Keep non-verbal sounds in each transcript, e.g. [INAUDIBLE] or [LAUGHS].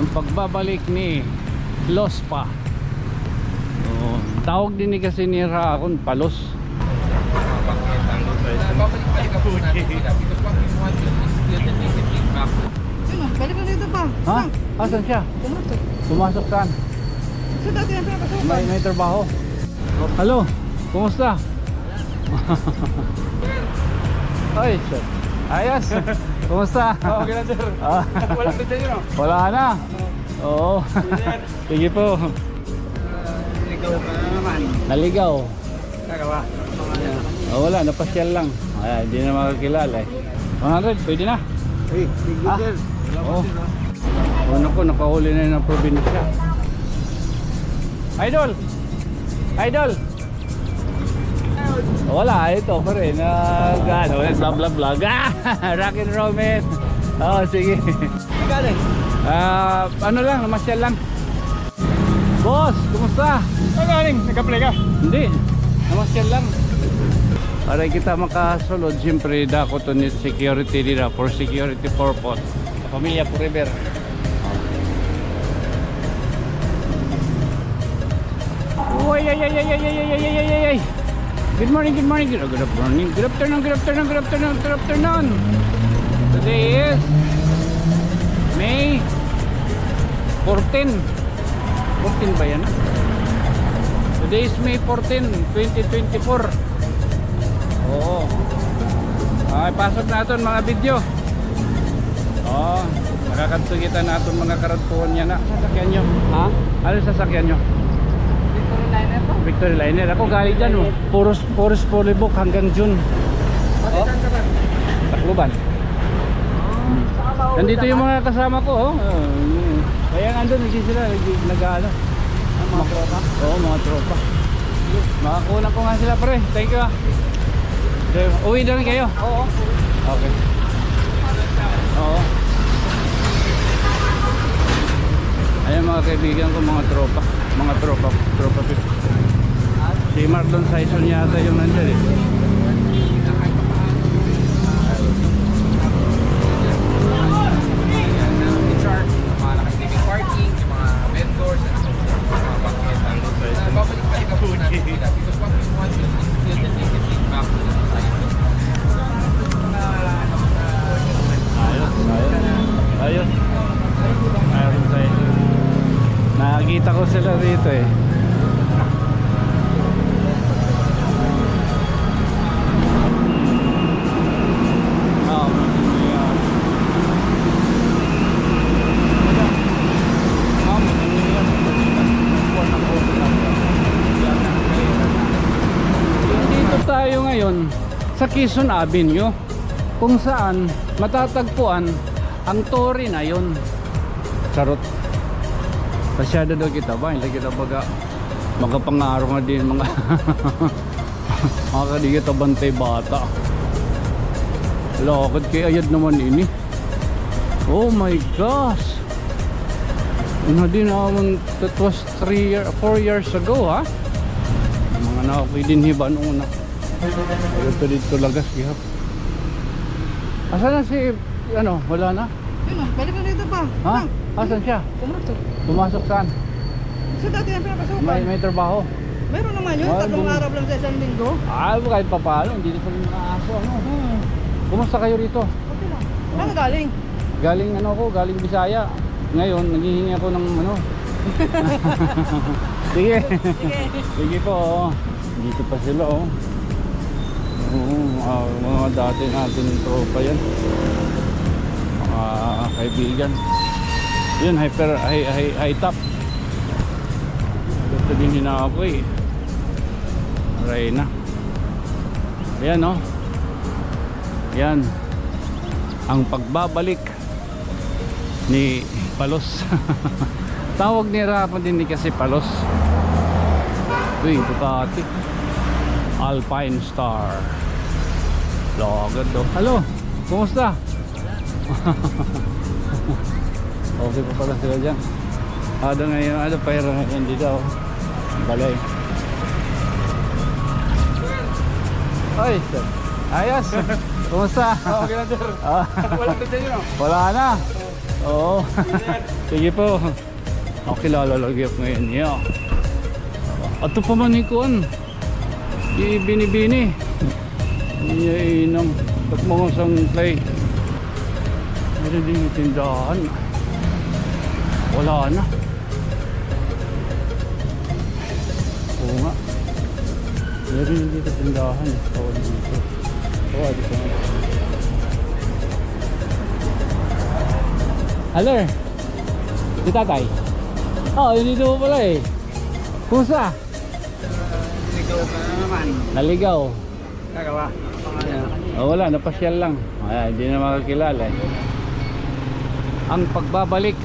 ang pagbabalik ni Lospa. Oo. Tawag din ni kasi ni Raakon Palos. Babalik-balik ako natin sila because what we want is still the negative back. Balik na dito pa. Ha? Asan siya? Pumasok. Pumasok saan? Sa dati pinapasukan. May, may trabaho. Hello, kumusta? [LAUGHS] Ay, sir. Ayos. Kumusta? Okay na sir. Ah, Walang na dyan yun. wala na. Oo. Sige po. Ikaw pa naman. Naligaw. Nagawa. Oh, wala, napasyal lang. Ay, hindi na makakilala eh. 100, pwede na. Hey, big Ah. sir. Oo. Oh, naku, nakahuli na yun ng probinsya. Idol! Idol! Wala, ito pa rin. Nag, ano, vlog, vlog, vlog. Ah, rock and roll, man. Oo, sige. Galing. Ah, ano lang, namasyal lang. Boss, kumusta? Saan galing? Nagka-play ka? Hindi, namasyal lang. Para kita makasulod, siyempre dako to ni security nila for security purpose. Pamilya forever. Uy, ay, ay, ay, ay, ay, ay, ay, ay, ay, ay. Good morning, good morning, good, good morning, good afternoon, good afternoon, good afternoon, good afternoon. Today is May 14. 14 ba yan? Today is May 14, 2024. Oo. Okay, pasok natin mga video. Oo. Nakakatsugitan natin mga karantuan niya na. Sasakyan nyo. Ha? Ano sasakyan nyo? Liner. Victory Liner. Ako galing dyan oh. Puros, puros Polybok hanggang June. Oh. Ba Nandito yung mga kasama ko oh. Kaya nandun, nagsin sila. nag- Nag-ano. mga tropa? Oo, mga tropa. Makakunan ko nga sila pre. Thank you ah. Uwi na rin kayo. Oo. Okay. Oo. Ayan mga kaibigan ko, mga tropa. Mga tropa, tropa. Si Marlon Saison yata yung nandyan eh. Nakakita ko sila rito eh. Dito tayo ngayon sa Quezon Avenue kung saan matatagpuan ang Tory na yun. Charot. Pasyado daw kita ba? Hindi kita baga magkapangaro nga din mga [LAUGHS] mga kadi kita bantay bata. Lakad kay ayad naman ini. Oh my gosh. Ano din naman, that was 3 year, 4 years ago ha? Mga nakapoy din hiba noong una. Ito dito lagas kihap. Asan na si, ano, wala na? Sino? Balik na dito pa. Ha? Asan siya? Pumasok. Pumasok saan? Sa dati ang pinapasukan. May, may trabaho? Meron naman yun. Ah, Tatlong araw lang sa isang linggo. Ah, kahit pa paano, hindi na pa rin nakaaso, ano? Hmm. Kumusta kayo rito? Okay lang. Saan ka galing? Galing ano ko, galing Bisaya. Ngayon, naghihingi ako ng ano. [LAUGHS] Sige. Sige. Sige po. Dito pa sila oh. Oo, ah, mga dati natin tropa yan. Mga kaibigan. Yun, hyper, high, high, high top. Gusto din hinapoy. Reyna. Ayan oh. Yan. Ang pagbabalik ni Palos. [LAUGHS] Tawag ni Rafa din ni kasi Palos. Uy, Ducati. Alpine Star. Logad do. Hello, kumusta? [LAUGHS] okay pa pala sila dyan. Ada ngayon, ada pera ngayon dito. oh. Balay. Ay, sir. Ayos. [LAUGHS] Kumusta? Okay na sir. [LAUGHS] Ah, Walang na dyan yun. wala na. Oo. Sige po. Lagi ako ngayon niya. At ito pa man ni Kuan. Di binibini. Niya inang. At mga sangklay. Meron din yung tindahan. Wala na. Oo nga. Meron din dito tindahan. Tawag dito. Oo, dito. Hello. Si tatay. Oh, yun dito pala eh. Kumusta? Naligaw ka na naman. Naligaw. Kagawa. Oh, wala, napasyal lang. Ay, hindi na makakilala eh. Ang pagbabalik.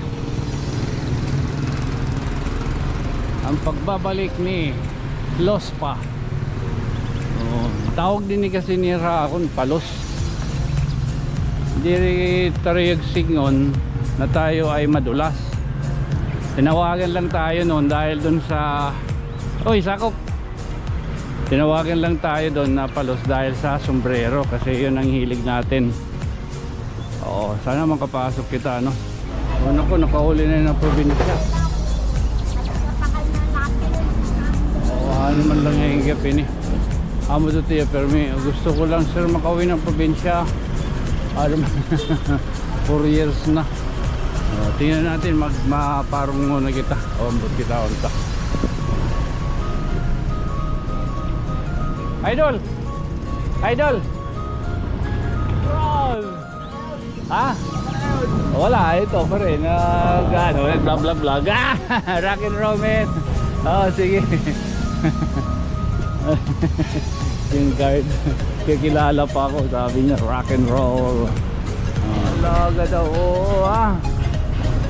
Ang pagbabalik ni Lospa oh, tawag din ni kasi ni Raon Palos. Hindi tarayag signon na tayo ay madulas. Tinawagan lang tayo noon dahil dun sa oy sakop. Tinawagan lang tayo doon na palos dahil sa sombrero kasi yun ang hilig natin oo sana makapasok kita no ano ko nakahuli na yun ng probinsya. Oo ano man lang yung higap ini. Amo to tiya permi gusto ko lang sir makauwi ng probinsya. Ano man. [LAUGHS] 4 years na. Oh, tingnan natin mag maparong muna kita. O ambot kita unta Idol! Idol! Ha? Wala, ito pa rin. Nag, ano, nag-vlog, vlog, vlog. Ah! [LAUGHS] Rock and roll, man. Oo, sige. [LAUGHS] Yung guard. Kikilala pa ako. Sabi niya, rock and roll. Alaga daw. Oo, ah.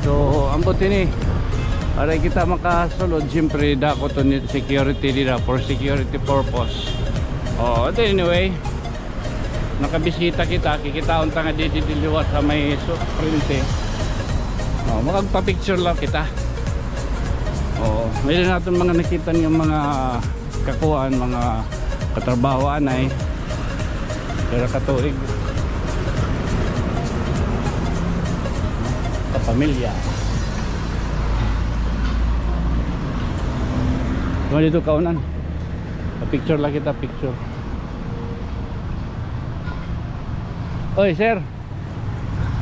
So, ang buti ni. Para kita makasulod, siyempre dako to ni security nila for security purpose. Oh, but anyway, nakabisita kita, kikitaon ta nga dito diliwat sa may so, printe. Oh, magpa-picture lang kita. Oh, mayroon natin mga nakita ng mga kakuan, mga katrabahoan ay pero katuig. Kapamilya. Kung dito kaunan. Picture lang kita, picture. Oy, sir.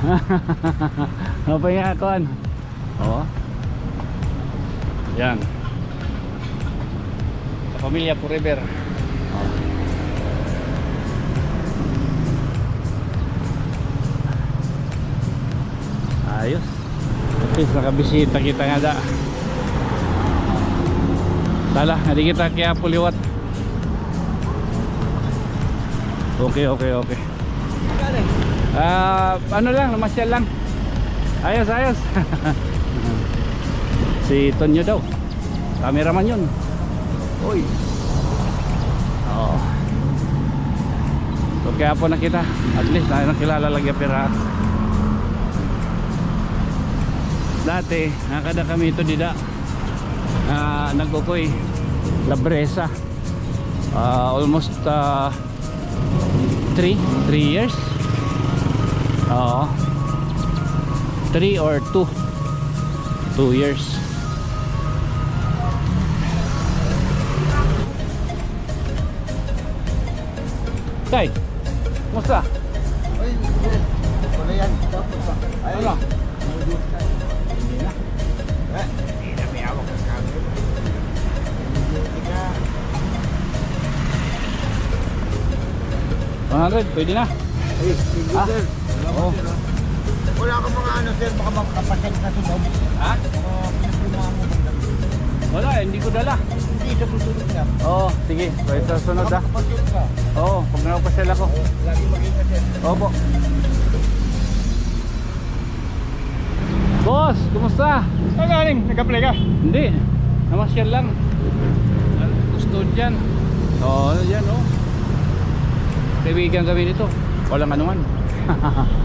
[LAUGHS] Ano pa yung akuan? Oo. Yan. Sa pamilya forever. Ayos. At least nakabisita kita nga da. Tala, hindi kita kaya puliwat. Okay, okay, okay. Ah, ano lang, namasyal lang. Ayos, ayos. [LAUGHS] si Tonyo daw. Cameraman yun. Uy. Oo. So kaya po nakita. At least na nakilala lang yung pira. Dati, nakada kami ito dida. Na nagkukoy. Labresa. Ah, almost ah, 3 3 years oo 3 or 2 2 years Tay, kumusta? Ay, wala yan. Tapos pa. Ay, Ano? Hindi na. Eh, hindi na may awak ang camera. Hindi ka. 100, pwede na. Ay, sige, Ah. Oo. Wala ka mga ano, sir. Baka makapatid na sunog. Ha? Mga pinaglumaan mo. Wala, hindi ko dala. Hindi sa susunod na. Oo, sige. Pwede sa sunod ah. Makapatid ka. Oo, pag napasyal ako. Lagi mag-ingat, sir. Opo. Boss, kumusta? Saan galing? Nag-apply ka? Hindi, namasyal lang. Gusto dyan. Oo, oh, yan oh. Kaibigan kami nito. Walang anuman. [LAUGHS]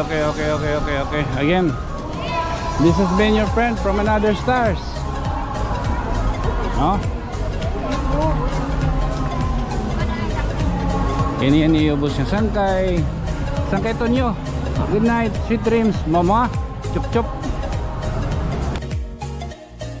okay, okay, okay, okay. Again, this has been your friend from another stars. No? Ini yan iubos niya. Saan kay... Saan kay Tonyo? Good night, sweet dreams, mama. Chup chup.